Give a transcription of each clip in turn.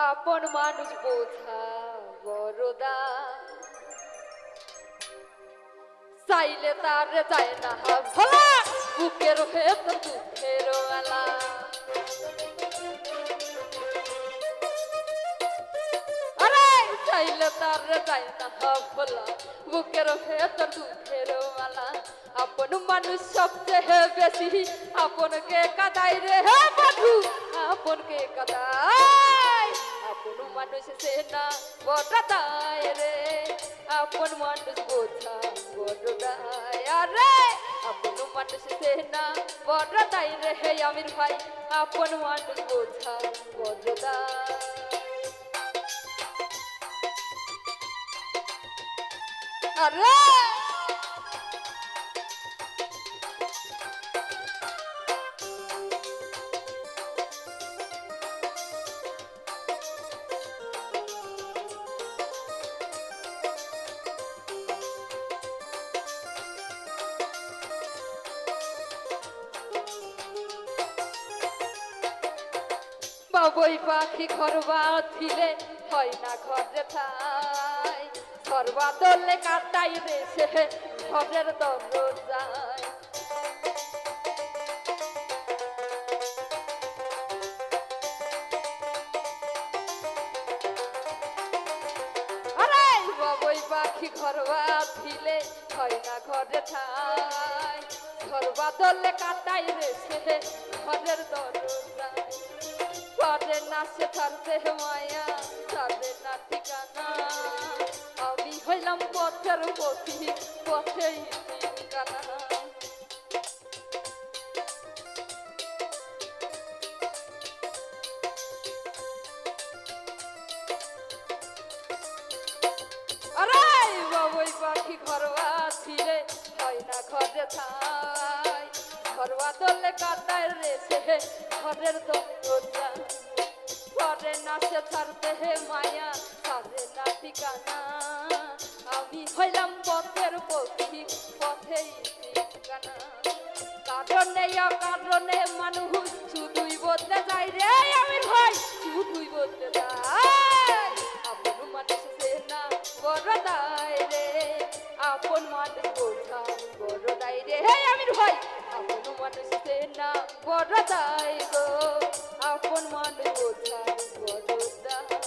আপন মানুষ বোঝা বড়দা। চাইলে তার যায় না ভোলা বুকের ভেত দুঃখের মেলা আরে চাইলে তার যায় না ভোলা বুকের ভেত দুঃখের মেলা আপন মানুষ সবচেয়ে বেশি। আপনকে কাদাই রে বধু আপনকে কাদাই আপন মানুষ সে না বড়দায় রে। আপন মানুষ বোঝা বড়দায় আরে, আপন মানুষ সে না বড়দায় রে। হে আমির ভাই, আপন মানুষ বোঝা বড়দায় আরে বাবুই পাখি ঘর বাঁধিলে হয় না ঘরে ঠাই। ঘর বাদলে কাটাই সে ঘরের দরজায় বাবুই পাখি ঘর বাঁধিলে হয় না ঘরে ঠাই। ঘর বাদলে কাটাই রে ঘরের দরজায় করে না সে ছাড়তে মায়া ছাড়বে না ঠিকানা। আমি হইলাম পথের পথি পথেই ঠিকানা। আরে, বাবুই পাখি ঘরবা ছিলে হয় না ঘরে থাই ঘরবা দলে কাটায় সে ঘরের দরজা। ঘরে না সে ছাড়তে হে মায়া ছাড়ে না ঠিকানা। আমি হইলাম পথের পথি পথেই ঠিকানা। কারণে কারণে মানুষ শুধুই বলতে যাই রে আমি ভাই শুধুই বলতে যাই আপন মানুষ না বড় দায় রে, আপন মানুষ বোঝা বড় দায় রে। হে আমি ভাই আপন মানুষ সে না বড় দায় গো? আপন মানুষ বোঝা বড় দায়?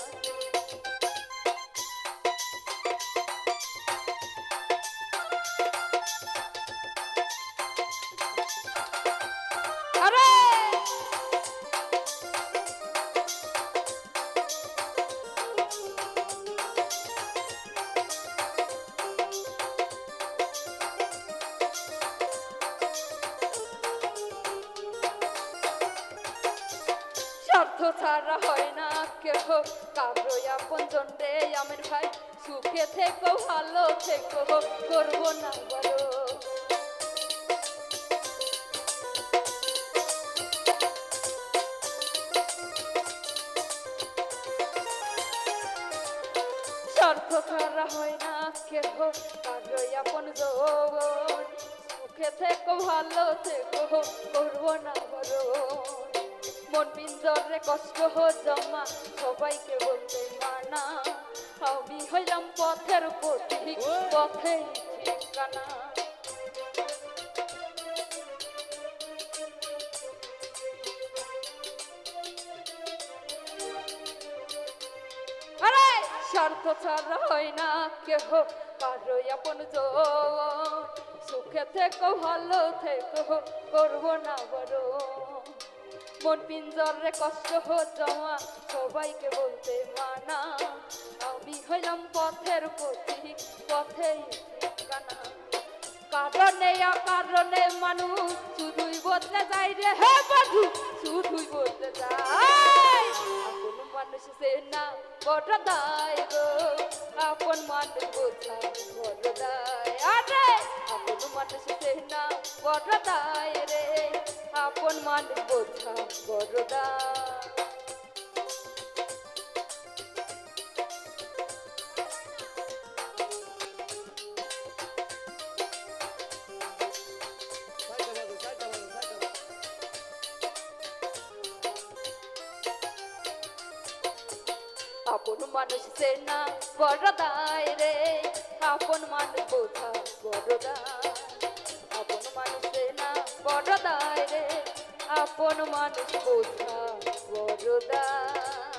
ছাড়া হয় না কেহ। কারও আপন জন্যে আমার ভাই, সুখে থেকো, ভালো থেকো, করব না বলো। স্বার্থ হয় না কেহ। কারও আপন যৌবন, সুখে ভালো থেকো, করব না বলো। মন পিঞ্জরে কষ্ট জমা, সবাইকে বলতে মানা। আমি হইলাম পথের পথিক পথে ঠিকানা। স্বার্থ ছাড়া হয় না কেহ কারও আপন সুখে থেকো, ভালো থেকো, করব না বড় মন পিঞ্জরে কষ্ট জমা সবাইকে বলতে মানা। আমি হইলাম পথের পথেই ঠিকানা। কারণে কারণে মানুষ শুধুই বদলে যায় রে, হে বধু শুধুই বদলে যায়। আপন মানুষ সে না বড় দায় গো, আপন মানুষ বোঝা বড় দায় আরে, আপন মানুষ সে না বড় দায় রে। আপন মানুষ বোঝা বড় আপন মানুষ সে না বড়দায় রে। আপন মানুষ বোঝা বড় আপন মানুষ আপন মানুষ বোঝা বড় দায়